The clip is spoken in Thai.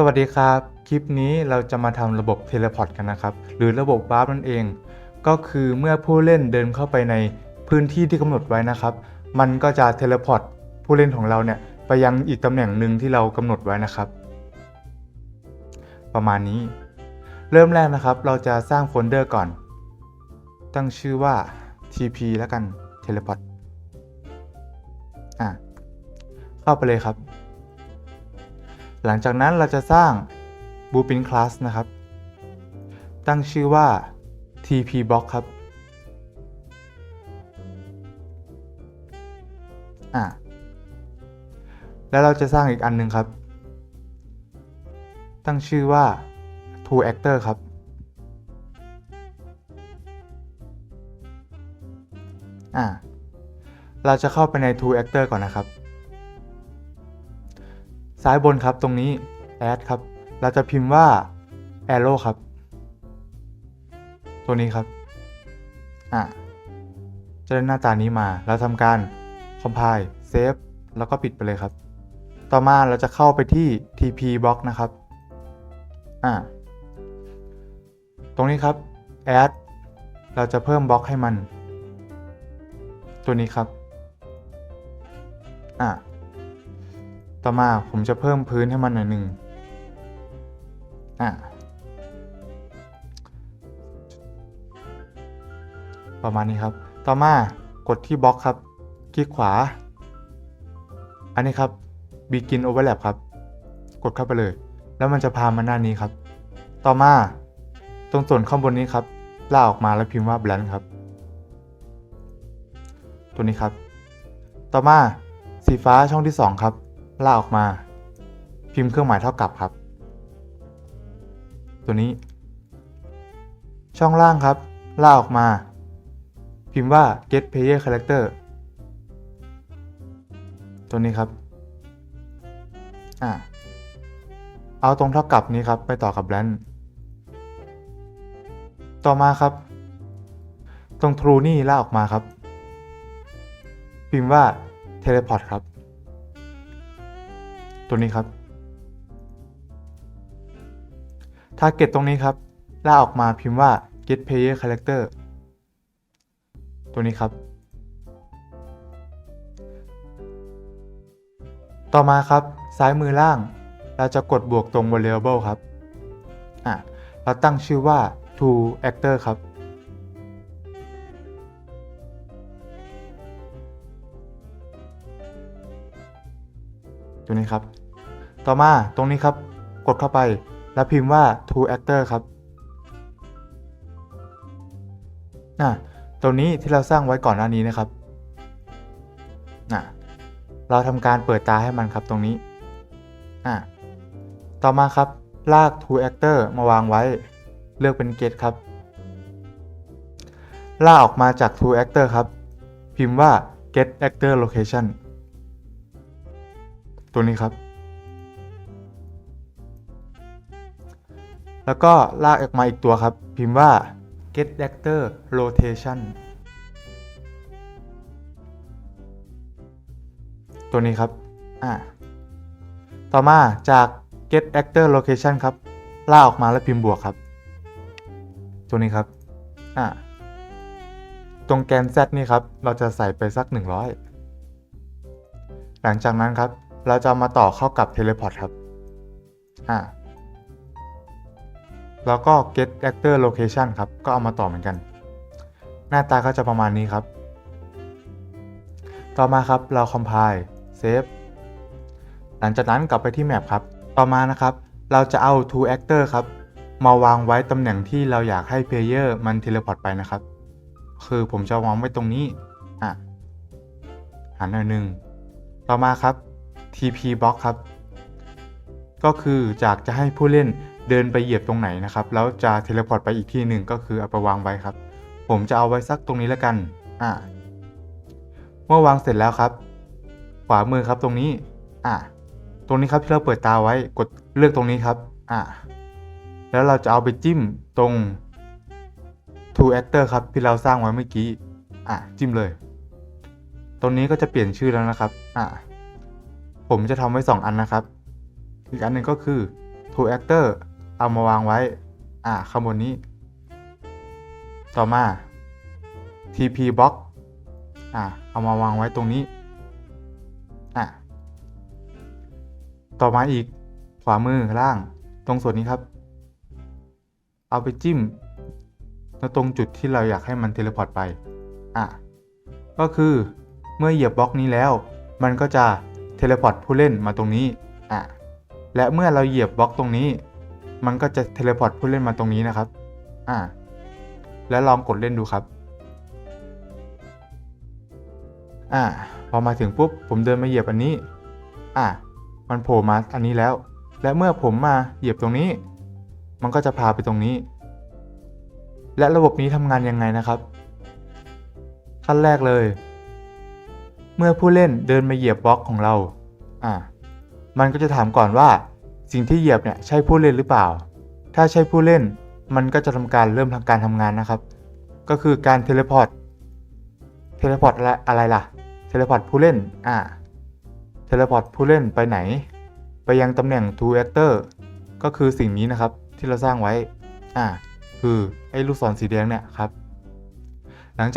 สวัสดีครับ คลิปนี้เราจะมาทำระบบเทเลพอร์ตกันนะครับ หรือระบบวาร์นั่นเอง ก็คือเมื่อผู้เล่นเดินเข้าไปในพื้นที่ที่กำหนดไว้นะครับ มันก็จะเทเลพอร์ตผู้เล่นของเราเนี่ยไปยังอีกตำแหน่งหนึ่งที่เรากำหนดไว้นะครับ ประมาณนี้ เริ่มแรกนะครับ เราจะสร้างโฟลเดอร์ก่อน ตั้งชื่อว่า tp แล้วกัน teleport อะเข้าไปเลยครับ หลังจากนั้นเราจะสร้าง blueprint class นะครับ ตั้งชื่อว่า tp box ครับอะแล้วเราจะสร้างอีกอันหนึ่งครับ ตั้งชื่อว่า to actor ครับ อะเราจะเข้าไปใน to actor ก่อนนะครับ ซ้ายบนครับตรงนี้ add ครับ เราจะพิมพ์ว่า arrow ครับ ตัวนี้ครับ อะ จะได้หน้าตานี้มา เราทำการ compile save แล้วก็ปิดไปเลยครับ ต่อมาเราจะเข้าไปที่ tp box นะครับ อะ ตรงนี้ครับ add เราจะเพิ่มบล็อกให้มัน ตัวนี้ครับ อะ ต่อมาผมจะเพิ่มพื้นให้มันหน่อยหนึ่งอะประมาณนี้ครับ ต่อมากดที่บล็อกครับ คลิกขวา อันนี้ครับ begin overlap ครับ กดเข้าไปเลย แล้วมันจะพามาหน้านี้ครับ ต่อมา ตรงส่วนข้างบนนี้ครับลากออกมาแล้วพิมพ์ว่า blank ครับ ตัวนี้ครับ ต่อมาสีฟ้าช่องที่ 2 ครับ ลากออกมา พิมพ์เครื่องหมายเท่ากับครับ ตัวนี้ ช่องล่างครับ ลากออกมา พิมพ์ว่า get player character ตัวนี้ครับอ่าเอาตรงเท่ากับนี้ครับไปต่อกับ blank ต่อมาครับ ตรง true นี่ลากออกมาครับ พิมพ์ว่า teleport ครับ ตัวนี้ครับ target ตรงนี้ครับลากออกมาพิมพ์ว่า get player character ตัวนี้ครับ ต่อมาครับซ้ายมือล่าง เราจะกดบวกตรง variable ครับ อะ เราตั้งชื่อว่า to actor ครับ ตัวนี้ครับ ต่อมาตรงนี้ครับ กดเข้าไป แล้วพิมพ์ว่า to actor ครับอะตรงนี้ที่เราสร้างไว้ก่อนหน้านี้นะครับอะเราทำการเปิดตาให้มันครับตรงนี้อะต่อมาครับ ลาก to actor มาวางไว้ เลือกเป็น get ครับ ลากออกมาจาก to actor ครับ พิมพ์ว่า get actor location ตัวนี้ครับ แล้วก็ลากออกมาอีกตัวครับ พิมพ์ว่า get actor rotation ตัวนี้ครับ อ่า ต่อมาจาก get actor location ครับ ลากออกมาแล้วพิมพ์บวกครับ ตัวนี้ครับ อ่า ตรงแกน z นี่ครับ เราจะใส่ไปสัก 100 หลังจากนั้นครับ เราจะมาต่อเข้ากับ teleport ครับ อ่า แล้วก็ get actor location ครับ ก็เอามาต่อเหมือนกัน หน้าตาก็จะประมาณนี้ครับ ต่อมาครับเรา compile save หลังจากนั้นกลับไปที่ map ครับ ต่อมานะครับ เราจะเอา two actor ครับ มาวางไว้ตำแหน่งที่เราอยากให้ player มัน teleport ไปนะครับ คือผมจะวางไว้ตรงนี้ อะหันหน่อยหนึ่งต่อมาครับ TP box ครับ ก็คือจากจะให้ผู้เล่นเดินไปเหยียบตรงไหนนะครับ แล้วจะเทเลพอร์ตไปอีกที่หนึ่งก็คือเอาไปวางไว้ครับ ผมจะเอาไว้สักตรงนี้แล้วกัน อ่า เมื่อวางเสร็จแล้วครับ ขวามือครับตรงนี้ อ่า ตรงนี้ครับที่เราเปิดตาไว้ กดเลือกตรงนี้ครับ อ่า แล้วเราจะเอาไปจิ้มตรง to actor ครับที่เราสร้างไว้เมื่อกี้ อ่าจิ้มเลย ตรงนี้ก็จะเปลี่ยนชื่อแล้วนะครับ อ่า ผมจะทำไว้ 2 อันนะครับ อีกอันหนึ่งก็คือโท to actor เอามาวางไว้ อ่าข้างบนนี้ ต่อมา TP box อ่าเอามาวางไว้ตรงนี้ อะต่อมาอีกขวามือล่างตรงส่วนนี้ครับ เอาไปจิ้มแล้วตรงจุดที่เราอยากให้มันเทเลพอร์ตไป อะ ก็คือเมื่อเหยียบบล็อกนี้แล้ว มันก็จะ เทเลพอร์ตผู้เล่นมาตรงนี้อะและเมื่อเราเหยียบบล็อกตรงนี้ มันก็จะเทเลพอร์ตผู้เล่นมาตรงนี้นะครับอะแล้วลองกดเล่นดูครับอะพอมาถึงปุ๊บผมเดินมาเหยียบอันนี้อะมันโผล่มาอันนี้แล้ว และเมื่อผมมาเหยียบตรงนี้ มันก็จะพาไปตรงนี้ และระบบนี้ทำงานยังไงนะครับ ขั้นแรกเลย เมื่อผู้เล่นเดินมาเหยียบบล็อกของเรา อะมันก็จะถามก่อนว่า สิ่งที่เหยียบเนี่ยใช่ผู้เล่นหรือเปล่า ถ้าใช่ผู้เล่น มันก็จะทำการเริ่มทำการทำงานนะครับ ก็คือการเทเลพอร์ต เทเลพอร์ตอะไรอะไรล่ะ เทเลพอร์ตผู้เล่น อ่า เทเลพอร์ตผู้เล่นไปไหน ไปยังตำแหน่ง to actor ก็คือสิ่งนี้นะครับที่เราสร้างไว้ อ่า คือไอ้ลูกศรสีแดงเนี่ยครับ หลังจาก